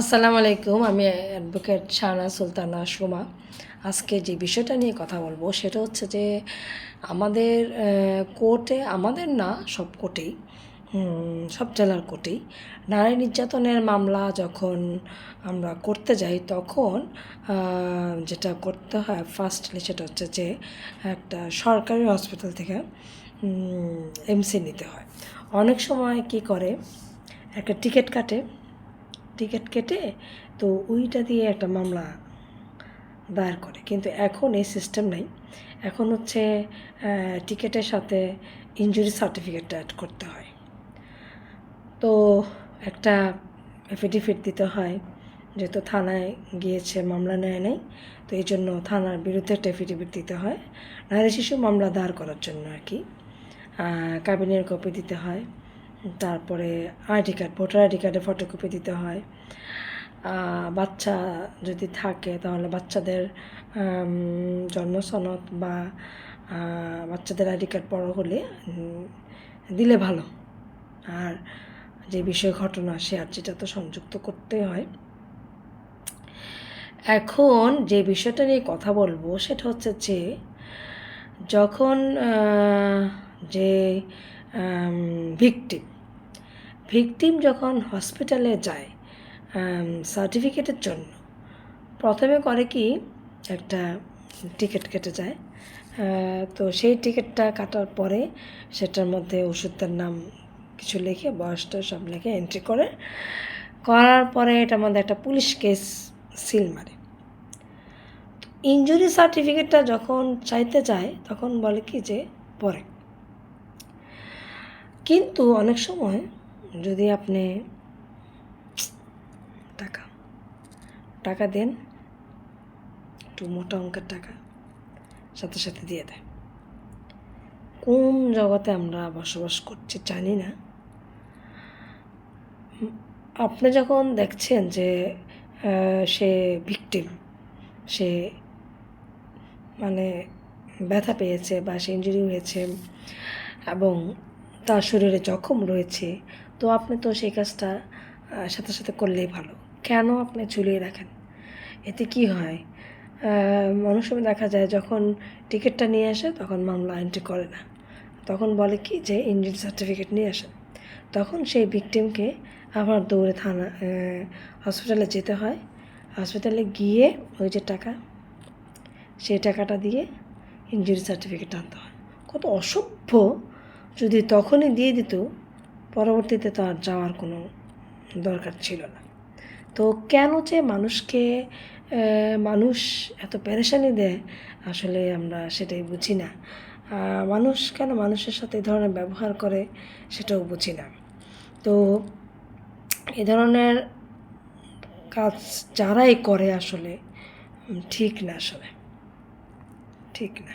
আসসালামু আলাইকুম, আমি অ্যাডভোকেট শাহনা সুলতানা সুমা। আজকে যে বিষয়টা নিয়ে কথা বলব সেটা হচ্ছে যে আমাদের কোর্টে, আমাদের না, সব কোর্টেই সব জেলার কোর্টেই নারী নির্যাতনের মামলা যখন আমরা করতে যাই তখন যেটা করতে হয় ফার্স্টলি সেটা হচ্ছে যে একটা সরকারি হসপিটাল থেকে এমসি নিতে হয়। অনেক সময় কি করে, একটা টিকিট কাটে টিকিট কেটে তো ওইটা দিয়ে একটা মামলা দায়ের করে। কিন্তু এখন এই সিস্টেম নেই। এখন হচ্ছে টিকিটের সাথে ইনজুরি সার্টিফিকেটটা অ্যাড করতে হয়। তো একটা এফিডেভিট দিতে হয়, যেহেতু থানায় গিয়েছে, মামলা নেয় নেই। তো এই জন্য থানার বিরুদ্ধে একটা এফিডেভিট দিতে হয়। নারী শিশু মামলা দাঁড় করার জন্য আর কি। কাবিনের কপি দিতে হয়। তারপরে আইডি কার্ড ভোটার আইডি কার্ডে ফটোকপি দিতে হয়। বাচ্চা যদি থাকে তাহলে বাচ্চাদের আম, জন্ম সনদ বা বাচ্চাদের আইডি কার্ড বড় হলে দিলে ভালো। আর যে বিষয় ঘটনা সে আর্জিটা তো সংযুক্ত করতে হয়। এখন যে বিষয়টা নিয়ে কথা বলব সেটা হচ্ছে যে যখন যে ভিকটিম ভিকটিম যখন হসপিটালে যায় সার্টিফিকেটের জন্য, প্রথমে করে কি একটা টিকিট কেটে যায় তো সেই টিকিটটা কাটার পরে সেটার মধ্যে ওষুধটার নাম কিছু লিখে, বয়সটা সব লিখে এন্ট্রি করে, করার পরে এটার মধ্যে একটা পুলিশ কেস সিল মারে। ইঞ্জুরি সার্টিফিকেটটা যখন চাইতে যায়, তখন বলে কি যে পরে। কিন্তু অনেক সময় যদি আপনি টাকা টাকা দেন, একটু মোটা অঙ্কের টাকা, সাথে সাথে দিয়ে দেয়। কোন জগতে আমরা বসবাস করছি জানি না। আপনি যখন দেখছেন যে সে ভিকটিম সে মানে ব্যথা পেয়েছে বা সে ইঞ্জুরি হয়েছে এবং তার শরীরে জখম রয়েছে তো আপনি তো সেই কাজটা সাথে সাথে করলেই ভালো। কেন আপনি ঝুলিয়ে রাখেন? এতে কি হয়? অনেক সময় দেখা যায় যখন টিকিটটা নিয়ে আসে, তখন মামলা এন্ট্রি করে না। তখন বলে কি যে ইঞ্জুরি সার্টিফিকেট নিয়ে আসেন। তখন সেই ভিকটিমকে আবার দৌড়ে থানা হসপিটালে যেতে হয়। হসপিটালে গিয়ে ওই যে টাকা, সেই টাকাটা দিয়ে ইঞ্জুরি সার্টিফিকেট আনতে হয়। কত অসভ্য! যদি তখনই দিয়ে দিত পরবর্তীতে তো আর যাওয়ার কোনো দরকার ছিল না। তো কেন যে মানুষকে মানুষ এত পেরেশানি দেয়, আসলে আমরা সেটাই বুঝি না। মানুষ কেন মানুষের সাথে এই ধরনের ব্যবহার করে সেটাও বুঝি না। তো এ ধরনের কাজ যারাই করে আসলে ঠিক না আসলে। ঠিক না।